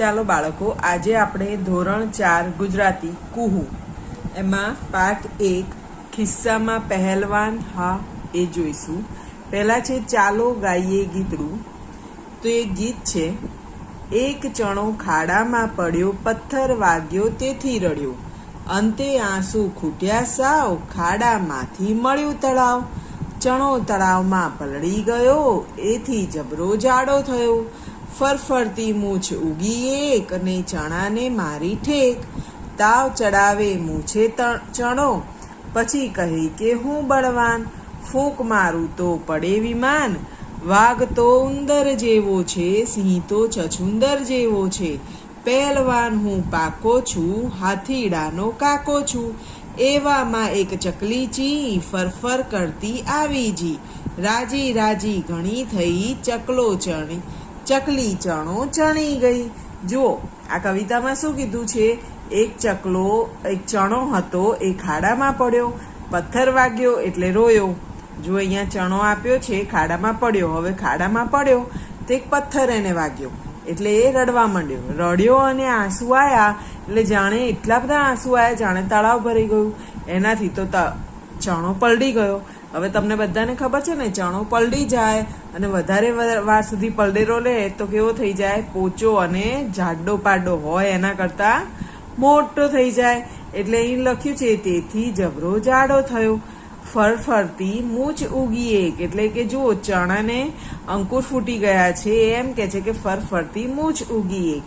ચાલો બાળકો, આજે આપણે ધોરણ ચાર ગુજરાતી, કુહુ. એમાં પાઠ એક, ખિસ્સામાં પહેલવાન, હા, એ જોઈશું. પહેલાં છે, ચાલો ગાઈએ ગીતડું. તો એ ગીત છે, એક ચણો ખાડામાં પડ્યો, પથ્થર વાગ્યો, તેથી રડ્યો. અંતે આંસુ ખૂટ્યા સાવ, ખાડામાંથી મળ્યું તળાવ. ચણો તળાવમાં પલળી ગયો, એથી જબરો જાડો થયો. ફરફરતી મૂછ ઉગી એક અને ચણાને મારી ઠેક. તાવ ચડાવે મૂછે ચણો. પછી કહે કે હું બળવાન, ફૂંક મારું તો પડે વિમાન. વાઘ તો ઉંદર જેવો છે, સિંહ તો છછુંદર જેવો છે. પહેલવાન હું પાકો છું, હાથીડાનો કાકો છું. એવામાં એક ચકલી ચી ફરફર કરતી આવી જી. રાજી રાજી ઘણી થઈ ચકલો ચણી. ચકલી ચણો ચણી ગઈ. જુઓ, આ કવિતામાં શું કીધું છે? એક ચકલો, એક ચણો હતો, એ ખાડામાં પડ્યો. પથ્થર વાગ્યો એટલે રોયો. જો અહીંયા ચણો આપ્યો છે, ખાડામાં પડ્યો. હવે ખાડામાં પડ્યો, તો એક પથ્થર એને વાગ્યો. એટલે એ રડવા માંડ્યો. રડ્યો અને આંસુ આવ્યા એટલે જાણે એટલા બધા આંસુ આવ્યા જાણે તળાવ ભરી ગયું. એનાથી તો ચણો પલડી ગયો. હવે તમને બધાને ખબર છે ને, ચણો પલળી જાય અને વધારે વાર સુધી પલડેરો લે તો કેવો થઈ જાય? પોચો અને જાડો પાડો હોય એના કરતા મોટો થઈ જાય. એટલે અહીં લખ્યું છે, તેથી જબરો જાડો થયો. ફરફરતી મૂછ ઉગી એક. એટલે કે જુઓ, ચણાને અંકુર ફૂટી ગયા છે. એમ કે છે કે ફરફરતી મૂછ ઉગી એક.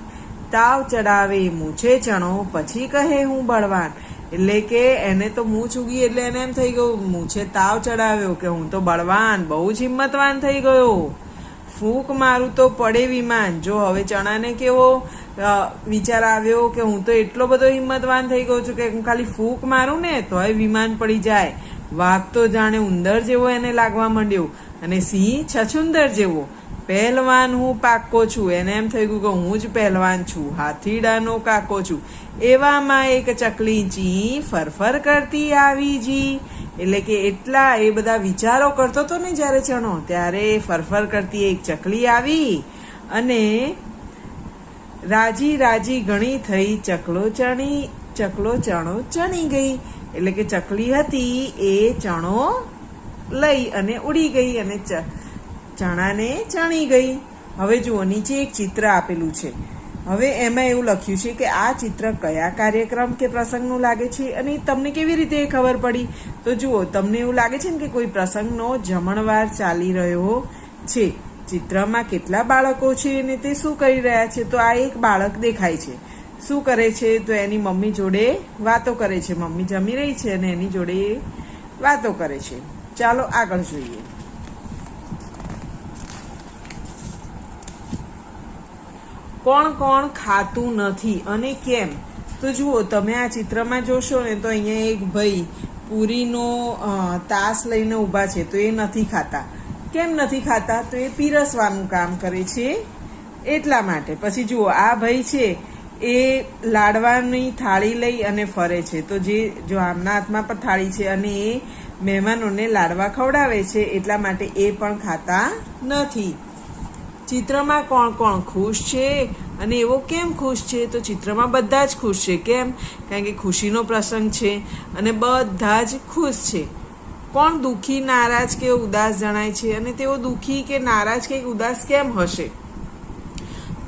તાવ ચડાવે, મૂછે ચણો, પછી કહે હું બળવાન. એટલે કે એને તો મૂછ ઉગી એટલે એને એમ થઈ ગયું મૂછે તાવ ચડાવ્યો કે હું તો બળવાન, બહુ જ હિંમતવાન થઈ ગયો. ફૂંક મારું તો પડે વિમાન. જો હવે ચણાને કેવો વિચાર આવ્યો કે હું તો એટલો બધો હિંમતવાન થઈ ગયો છું કે હું ખાલી ફૂંક મારું ને તોય વિમાન પડી જાય. વાઘ તો જાણે ઉંદર જેવો એને લાગવા માંડ્યો અને સિંહ છછુંદર જેવો. પહેલવાન હું પાક્કો છું. એને એમ થઈ ગયું કે હું જ પહેલવાન છું. હાથીડાનો કાકો છું. એવામાં એક ચકલી ચી ફરફર કરતી આવી જી. એટલે કે એટલા એ બધા વિચારો કરતો હતો ને જ્યારે ચણો ત્યારે ફરફર કરતી એક ચકલી આવી અને રાજી રાજી ઘણી થઈ ચકલો ચણી, ચકલો ચણો ચણી ગઈ. એટલે કે ચકલી હતી એ ચણો લઈ અને ઉડી ગઈ અને ચણાને ચણી ગઈ. હવે જુઓ, નીચે એક ચિત્ર આપેલું છે. હવે એમાં એવું લખ્યું છે કે આ ચિત્ર કયા કાર્યક્રમ કે પ્રસંગનું લાગે છે અને તમને કેવી રીતે એ ખબર પડી? તો જુઓ, તમને એવું લાગે છે ને કે કોઈ પ્રસંગનો જમણવાર ચાલી રહ્યો છે. ચિત્રમાં કેટલા બાળકો છે અને તે શું કરી રહ્યા છે? તો આ એક બાળક દેખાય છે. શું કરે છે? તો એની મમ્મી જોડે વાતો કરે છે. મમ્મી જમી રહી છે અને એની જોડે વાતો કરે છે. ચાલો આગળ જોઈએ. કોણ કોણ ખાતું નથી અને કેમ? તો જુઓ, તમે આ ચિત્રમાં જોશો ને તો અહીંયા એક ભાઈ પૂરીનો તાસ લઈને ઊભા છે, તો એ નથી ખાતા. કેમ નથી ખાતા? તો એ પીરસવાનું કામ કરે છે એટલા માટે. પછી જુઓ, આ ભાઈ છે એ લાડવાની થાળી લઈ અને ફરે છે. તો જે, જો આમના હાથમાં પણ થાળી છે અને એ મહેમાનોને લાડવા ખવડાવે છે એટલા માટે એ પણ ખાતા નથી. ચિત્રમાં કોણ કોણ ખુશ છે અને એવો કેમ ખુશ છે? તો ચિત્રમાં બધા જ ખુશ છે. કેમ? કારણ કે ખુશીનો પ્રસંગ છે અને બધા જ ખુશ છે. કોણ દુઃખી, નારાજ કે ઉદાસ જણાય છે? અને તેઓ દુઃખી કે નારાજ કે ઉદાસ કેમ હશે?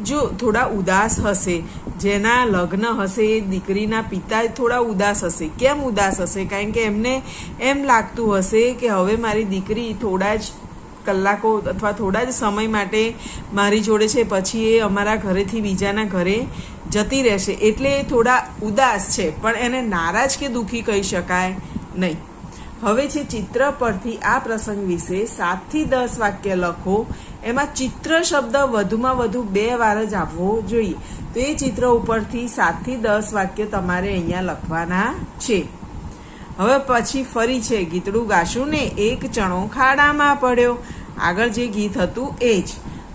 જો થોડા ઉદાસ હશે, જેના લગ્ન હશે, એ દીકરીના પિતા થોડા ઉદાસ હશે. કેમ ઉદાસ હશે? કારણ કે એમને એમ લાગતું હશે કે હવે મારી દીકરી થોડા જ કલાકો અથવા થોડા જ સમય માટે મારી જોડે છે. પછી એ અમારા ઘરેથી બીજાના ઘરે જતી રહેશે. એટલે એ થોડા ઉદાસ છે, પણ એને નારાજ કે દુઃખી કહી શકાય નહીં. હવે છે ચિત્ર પરથી આ પ્રસંગ વિશે સાતથી દસ વાક્ય લખો. એમાં ચિત્ર શબ્દ વધુમાં વધુ બે વાર જ આવવો જોઈએ. તો એ ચિત્ર ઉપરથી સાતથી દસ વાક્ય તમારે અહીંયા લખવાના છે. હવે પછી ફરી છે ગીતડું ગાશું ને એક ચણો ખાડામાં પડ્યો. આગળ જે ગીત હતું એ જ.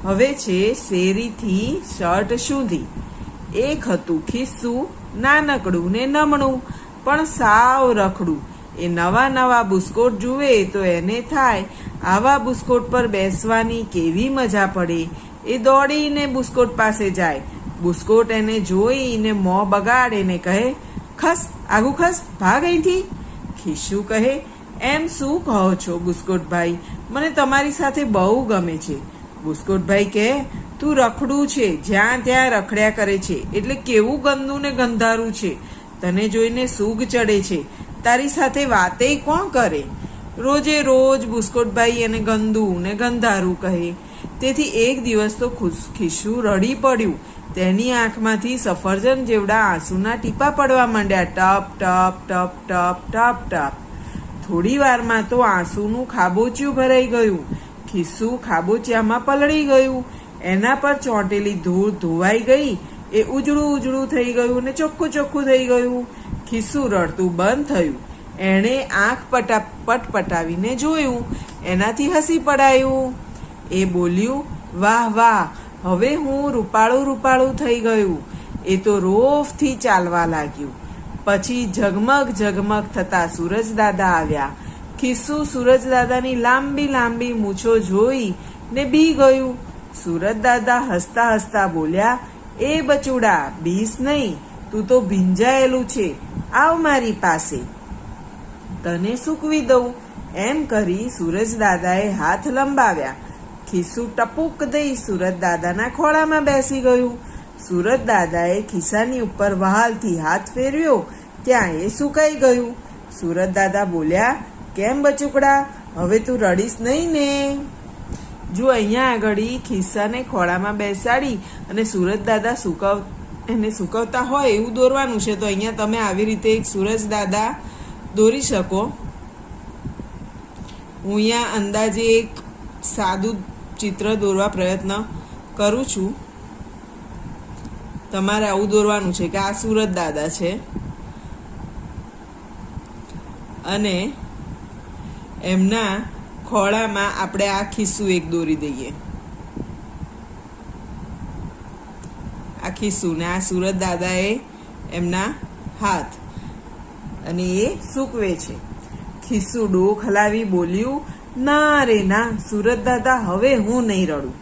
હવે છે શેરીથી શર્ટ સુધી. એક હતું ખિસ્સું, નાનકડું ને નમણું, પણ સાવ રખડું. એ નવા નવા બુસ્કોટ જુએ તો એને થાય. આવા બુસ્કોટ પર બેસવાની કેવી મજા પડે. એ દોડીને બુસ્કોટ પાસે જાય. બુસ્કોટ એને જોઈને મોં બગાડે ને કહે, ખસ, આગું ખસ, ભાગ અહીંથી. ખિસ્સુ કહે, એમ શું કહો છો બુસ્કોટભાઈ? મને તમારી સાથે બહુ ગમે છે. બુસ્કોટભાઈ કહે, તું રખડું છે, જ્યાં ત્યાં રખડ્યા કરે છે, એટલે કેવું ગંદુ ને ગંધારું છે? તને જોઈને સૂગ ચડે છે. તારી સાથે વાતે કોણ કરે? રોજે રોજ બુસ્કોટભાઈ એને ગંદુ ને ગંધારું કહે. તેથી એક દિવસ તો ખુશ ખિસ્સું રડી પડ્યું. તેની આંખમાંથી સફરજન જેવડા આંસુના ટીપા પડવા માંડ્યા. ટપ ટપ ટપ ટપ ટપ ટપ. થોડી વારમાં તો આંસુનું ખાબોચિયું ભરાઈ ગયું. ખિસ્સું ખાબોચિયામાં પલળી ગયું. એના પર ચોંટેલી ધૂળ ધોવાઈ ગઈ. એ ઉજળું ઉજળું થઈ ગયું ને ચોખ્ખું ચોખ્ખું થઈ ગયું. ખિસ્સું રડતું બંધ થયું. એણે આંખ પટા, પટપટાવીને જોયું. એનાથી હસી પડાયું. એ બોલ્યું, વાહ વાહ હવે હું રૂપાળું રૂપાળું થઈ ગયું. એ તો રોફથી ચાલવા લાગ્યું. પછી ઝગમગ ઝગમગ થતા સૂરજદાદા આવ્યા. ખિસ્સુ સૂરજદાદાની લાંબી લાંબી મૂછો જોઈ ને બી ગયું. સૂરજદાદા હસતા હસતા બોલ્યા, એ બચુડા, બીસ નહીં, તું તો ભીંજાયેલું છે. આવ મારી પાસે. તને સૂકવી દઉં. એમ કરી સૂરજદાદાએ હાથ લંબાવ્યા. ખિસ્સુ ટપુક દઈ સુરત દાદાના ખોળામાં બેસી ગયું. સુરત દાદાએ ખિસ્સાની ઉપર વહાલથી હાથ ફેરવ્યો ત્યાં એ સુકાઈ ગયું. સુરત દાદા બોલ્યા, કેમ બચુકડા? હવે તું રડીશ નહીં ને. જો અહીંયા આગળ ખિસ્સાને ખોળામાં બેસાડી અને સુરત દાદા સુકવ, એને સુકવતા હોય એવું દોરવાનું છે, તો અહીંયા તમે આવી રીતે એક સુરજ દાદા દોરી શકો. હું અહીંયા અંદાજે એક સાદું ચિત્ર દોરવા પ્રયત્ન કરું છું. તમારે આવું દોરવાનું છે કે આ સુરત દાદા છે. અને એમના ખોળામાં આપણે આ ખિસ્સું એક દોરી દઈએ. આ ખિસ્સું ને આ સુરત દાદાએ એમના હાથ અને એ સૂકવે છે. ખિસ્સુ ડોક હલાવી બોલ્યું ના રે ના, સુરત દાદા, હવે હું નહીં રડું.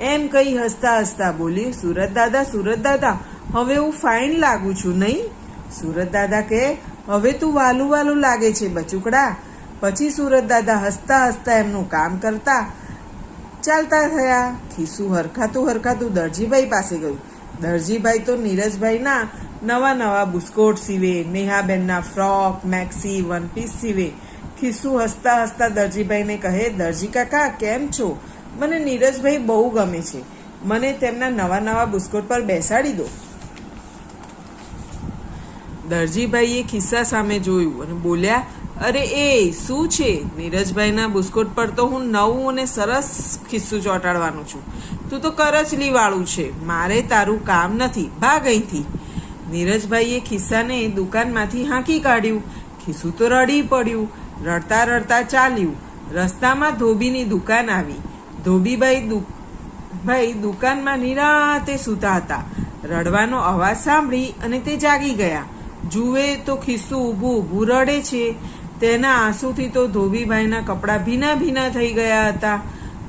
એમ કહી હસતા હસતા બોલી, સુરત દાદા સુરત દાદા, હવે હું ફાઇન લાગું છું નહીં? સુરત દાદા કે હવે તું વાલું વાલું લાગે છે બચુકડા. પછી સુરત દાદા હસતા હસતા એમનું કામ કરતા ચાલતા થયા. ખિસ્સુ હરખાતું હરખાતું દરજીભાઈ પાસે ગયું. દરજીભાઈ તો નીરજભાઈના નવા નવા બુસ્કોટ સીવે, નેહાબેનના ફ્રોક, મેક્સી, વન પીસ સીવે. ખિસ્સુ હસતા હસતા દરજીભાઈને કહે, દરજી કાકા, કેમ છો? મને નીરજભાઈ બહુ ગમે છે. મને તેમના નવા નવા બુસ્કોટ પર બેસાડી દો. દરજીભાઈએ ખિસ્સા સામે જોયું અને બોલ્યા, અરે એ, શું છે? નીરજભાઈના બુસ્કોટ પર તો હું નવું અને સરસ ખિસ્સું ચોંટાડવાનું છું. તું તો કરચલી વાળું છે. મારે તારું કામ નથી. ભાગ અહીંથી. નીરજભાઈએ ખિસ્સાને દુકાનમાંથી હાંકી કાઢ્યું. ખિસ્સું તો રડી પડ્યું. રડતા રડતા ચાલ્યું. રસ્તામાં ધોબીની દુકાન આવી. ધોબીભાઈ ભાઈ દુકાનમાં નિરાતે સૂતા હતા. રડવાનો અવાજ સાંભળી અને તે જાગી ગયા. જુએ તો ખિસ્સું ઊભું ઊભું રડે છે. તેના આંસુથી તો ધોબીભાઈના કપડાં ભીના ભીના થઈ ગયા હતા.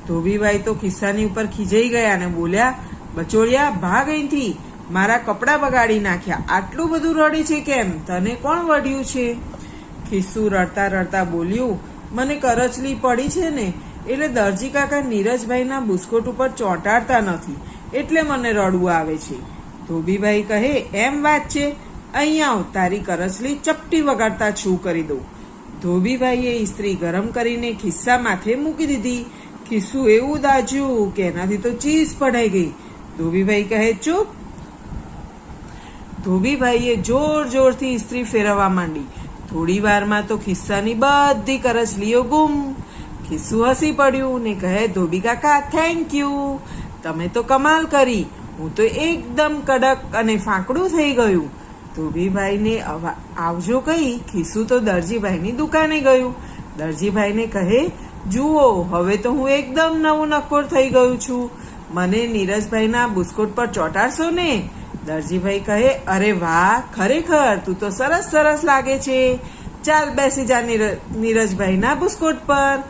ધોબીભાઈ તો ખિસ્સાની ઉપર ખીજાઈ ગયા અને બોલ્યા, બચોળિયા, ભાગ અહીંથી. મારા કપડાં બગાડી નાખ્યા. આટલું બધું રડે છે કેમ? તને કોણ વડ્યું છે? ખિસ્સુ રડતા રડતા બોલ્યું, મને કરચલી પડી છે ને, એટલે દરજી કાકા નીરજભાઈના બુસ્કોટ ઉપર ચોંટાડતા નથી, એટલે મને રડવું આવે છે. ધોબીભાઈ કહે, એમ વાત છે, અહીંયા આવ, તારી કરચલી ચપટી વગાડતા છું કરી દઉં. ધોબીભાઈએ ઇસ્ત્રી ગરમ કરીને ખિસ્સા માથે મૂકી દીધી. ખિસ્સું એવું દાજ્યું કે એનાથી તો ચીઝ પડાઈ ગઈ. ધોબીભાઈ કહે, ચૂપ. ધોબીભાઈએ જોર જોરથી ઇસ્ત્રી ફેરવવા માંડી. થોડી વારમાં તો ખિસ્સાની બધી કરચલીઓ ગુમ. ખિસ્સું હસી પડ્યું ને કહે, ધોબી કાકા થેન્ક યુ તમે તો કમાલ કરી. હું તો એકદમ કડક અને ફાંકડું થઈ ગયું. ધોબીભાઈને આવજો કહી, ખિસ્સું તો દરજીભાઈની દુકાને ગયું. દરજીભાઈને કહે, જુઓ, હવે તો હું એકદમ નવું નક્કોર થઈ ગયું છું. મને નીરજભાઈના બુસ્કોટ પર ચોંટાડશો ને? દરજીભાઈ કહે, અરે વાહ, ખરેખર તું તો સરસ સરસ લાગે છે. ચાલ બેસી જા નીર- નીરજભાઈના બુસ્કોટ પર.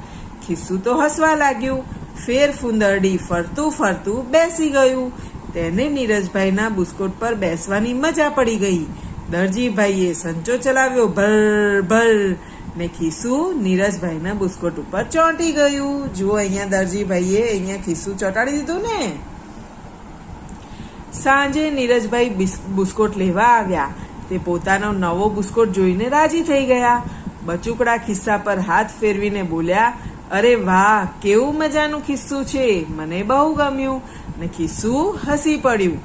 ખિસ્સું તો હસવા લાગ્યું. ફેર ફુંદરડી ફરતું ફરતું બેસી ગયું. તેને નીરજભાઈના બુસ્કોટ પર બેસવાની મજા પડી ગઈ. દરજીભાઈએ સંચો ચલાવ્યો ભર ભર ને ખીસું નીરજભાઈના બુસ્કોટ ઉપર ચોંટી ગયું. જુઓ અહીંયા દરજીભાઈએ અહીંયા ખીસું ચોંટાડી દીધું ને. સાંજે નીરજભાઈ બિસ- બુસ્કોટ લેવા આવ્યા. તે પોતાનો નવો બુસ્કોટ જોઈને રાજી થઈ ગયા. બચુકડા ખિસ્સા પર હાથ ફેરવીને બોલ્યા, અરે વાહ, કેવું મજાનું ખિસ્સું છે. મને બહુ ગમ્યું. ને ખિસ્સું હસી પડ્યું.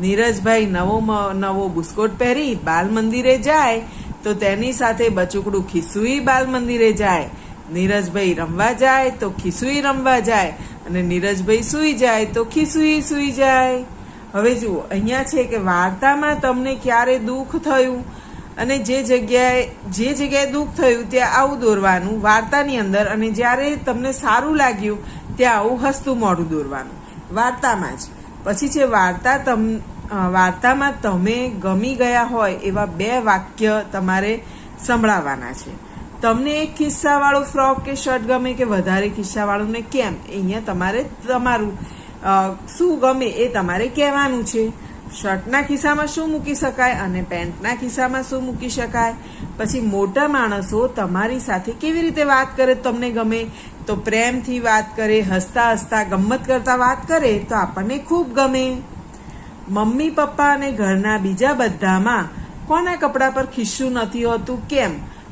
નીરજભાઈ નવો નવો બુસ્કોટ પહેરી બાલ મંદિરે જાય, તો તેની સાથે બચુકડું ખિસ્સુઈ બાલ મંદિરે જાય. નીરજભાઈ રમવા જાય, તો ખિસ્સુઈ રમવા જાય. અને નીરજભાઈ સૂઈ જાય, તો ખિસ્સુઈ સૂઈ જાય. હવે જુઓ, અહીંયા છે કે વાર્તામાં તમને ક્યારે દુઃખ થયું અને જે જગ્યાએ જે જગ્યાએ દુઃખ થયું ત્યાં આવું દોરવાનું વાર્તાની અંદર અને જ્યારે તમને સારું લાગ્યું, ત્યાં આવું હસતું મોઢું દોરવાનું. વાર્તામાં જ. પછી છે વાર્તા તમ વાર્તામાં તમે ગમી ગયા હોય એવા બે વાક્ય તમારે સંભળાવવાના છે. તમને એક ખિસ્સાવાળો ફ્રોક કે શર્ટ ગમે કે વધારે ખિસ્સાવાળું ને કેમ? અહીંયા તમારે તમારું શું ગમે એ તમારે કહેવાનું છે. શર્ટના ખિસ્સામાં શું મૂકી શકાય અને પેન્ટના ખિસ્સામાં શું મૂકી શકાય? પછી મોટા માણસો તમારી સાથે કેવી રીતે વાત કરે તમને ગમે? તો પ્રેમથી વાત કરે, હસતા હસતા ગમત કરતા વાત કરે તો આપણને ખૂબ ગમે. મમ્મી, પપ્પા અને ઘરના બીજા બધામાં કોના કપડા પર ખિસ્સું નથી હોતું? કેમ?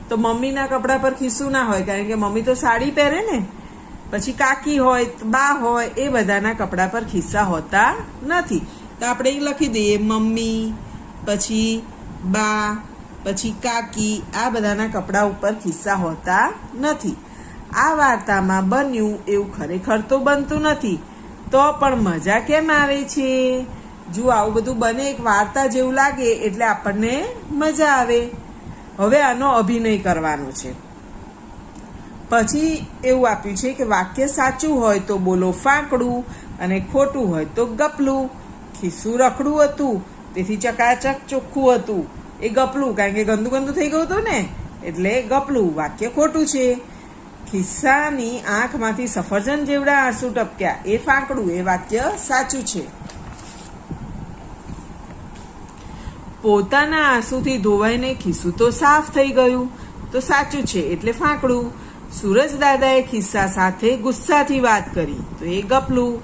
તો મમ્મીના કપડા પર ખિસ્સું ના હોય, કારણ કે મમ્મી તો સાડી પહેરે ને. પછી કાકી હોય, બા હોય, એ બધાના કપડા પર ખિસ્સા હોતા નથી. તો આપણે એ લખી દઈએ, મમ્મી, પછી બા, પછી કાકી, આ બધાના કપડા ઉપર ખિસ્સા હોતા નથી. આ વાર્તામાં બન્યું એવું ખરેખર તો બનતું નથી. તો પણ મજા કેમ આવે છે? જો આવું બધું બને એક વાર્તા જેવું લાગે એટલે આપણને મજા આવે. હવે આનો અભિનય કરવાનો છે. પછી એવું આપ્યું છે કે વાક્ય સાચું હોય તો બોલો ફાંકડું અને ખોટું હોય તો ગપલું. ખિસ્સું રખડું હતું, તેથી ચકાચક ચોખ્ખું હતું. એ ગપલું, કારણ કે ગંદુ ગંદુ થઈ ગયું હતું ને, એટલે ગપલું, વાક્ય ખોટું છે. ખિસ્સાની આંખમાંથી સફરજન જેવડા આંસુ ટપક્યા, એ ફાંકડું, એ વાક્ય સાચું છે. પોતાના આંસુથી ધોવાઈને ખિસ્સું તો સાફ થઈ ગયું, તો સાચું છે, એટલે ફાંકડું. સુરજ દાદાએ ખિસ્સા સાથે ગુસ્સાથી વાત કરી. તો એ ગપલું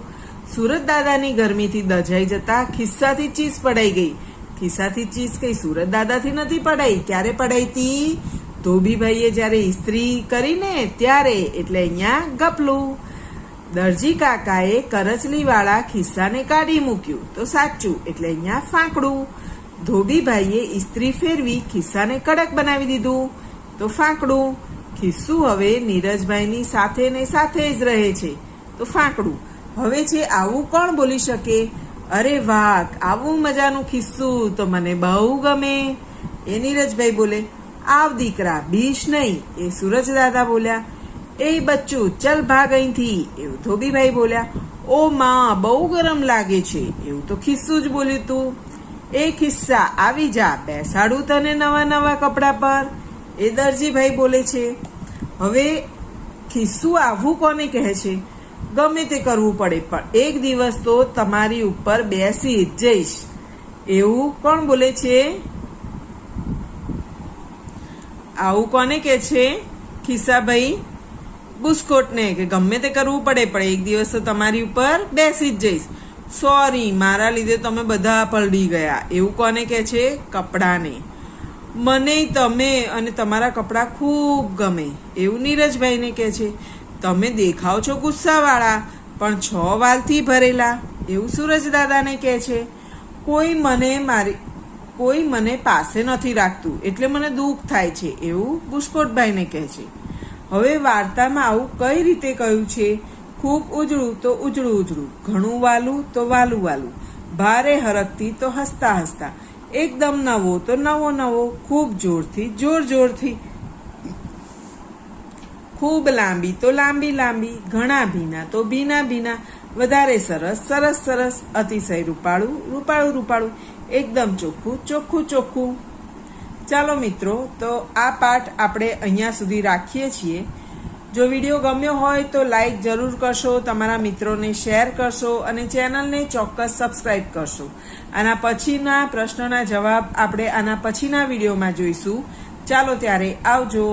સુરતદાદાની ગરમીથી દજાઈ જતા ખિસ્સાથી ચીસ પડાઈ ગઈ. ખિસ્સાથી ચીસ કઈ સુરત દાદાથી નથી પડાઈ? ક્યારે પડાઈ હતી ધોબીભાઈએ જ્યારે ઇસ્ત્રી કરીને ત્યારે. એટલે અહીંયા ગપલું. દરજી કાકાએ કરચલીવાળા ખિસ્સાને કાઢી મૂક્યું. તો સાચું. એટલે અહીંયા ફાંકડું. ધોબીભાઈએ ઇસ્ત્રી ફેરવી ખિસ્સાને કડક બનાવી દીધું. તો ફાંકડું. ખિસ્સું હવે નીરજભાઈની સાથે ને સાથે જ રહે છે? તો ફાંકડું. હવે છે આવું કોણ બોલી શકે? અરે વાહ, આવું મજાનું ખિસ્સું તો મને બહુ ગમે. એ નીરજભાઈ બોલે, આવ દીકરા, બીશ નહીં. એ સૂરજદાદા બોલ્યા, એ બચ્ચું, ચલ ભાગ અહીંથી. એવું ધોબીભાઈ બોલ્યા, ઓ માં, બહુ ગરમ લાગે છે. એવું તો ખિસ્સું જ બોલ્યું તું. એ ખિસ્સા, આવી જા, બેસાડું તને નવા નવા કપડા પર. એ દરજીભાઈ બોલે છે, હવે ખિસ્સું આવું કોને કહે છે? ગમે તે કરવું પડે, પણ એક દિવસ તો તમારી ઉપર બેસી જઈશ. એવું કોણ બોલે છે? આવું કોને કે છે? ખિસ્સાભાઈ, બુસ્કોટને કે ગમે તે કરવું પડે, પણ એક દિવસ તો તમારી ઉપર બેસી જ જઈશ. સોરી મારા લીધે તમે બધા પલડી ગયા. એવું કોને કે છે? કપડાને. મને તમે અને તમારા કપડાં ખૂબ ગમે. એવું નીરજભાઈને કહે છે. તમે દેખાવ છો ગુસ્સાવાળા, પણ છ વાલથી ભરેલા. એવું સૂરજ દાદાને કહે છે. કોઈ મને મારી, કોઈ મને પાસે નથી રાખતું, એટલે મને દુઃખ થાય છે, એવું બુસ્કોટભાઈને કહે છે. હવે વાર્તામાં આવું કઈ રીતે કહ્યું છે? ખૂબ ઉજળું તો ઉજળું ઉજળું, ઘણું વાલું તો વાલું વાલું. ભારે હરકથી તો હસતા હસતા. એકદમ નવો, તો નવો નવો, ખૂબ જોરથી, જોર જોરથી. ખૂબ લાંબી, તો લાંબી લાંબી, ઘણા ભીના, તો ભીના ભીના, વધારે સરસ સરસ સરસ, અતિશય રૂપાળું રૂપાળું રૂપાળું, એકદમ ચોખ્ખું ચોખ્ખું ચોખ્ખું. ચાલો મિત્રો, તો આ પાઠ આપણે અહીંયા સુધી રાખીએ છીએ. જો વીડિયો ગમ્યો હોય તો લાઈક જરૂર કરશો, તમારા મિત્રોને શેર કરશો અને ચેનલને ચોક્કસ સબસ્ક્રાઇબ કરશો. આના પછીના પ્રશ્નોના જવાબ આપણે આના પછીના વિડીયોમાં જોઈશું. ચાલો ત્યારે આવજો.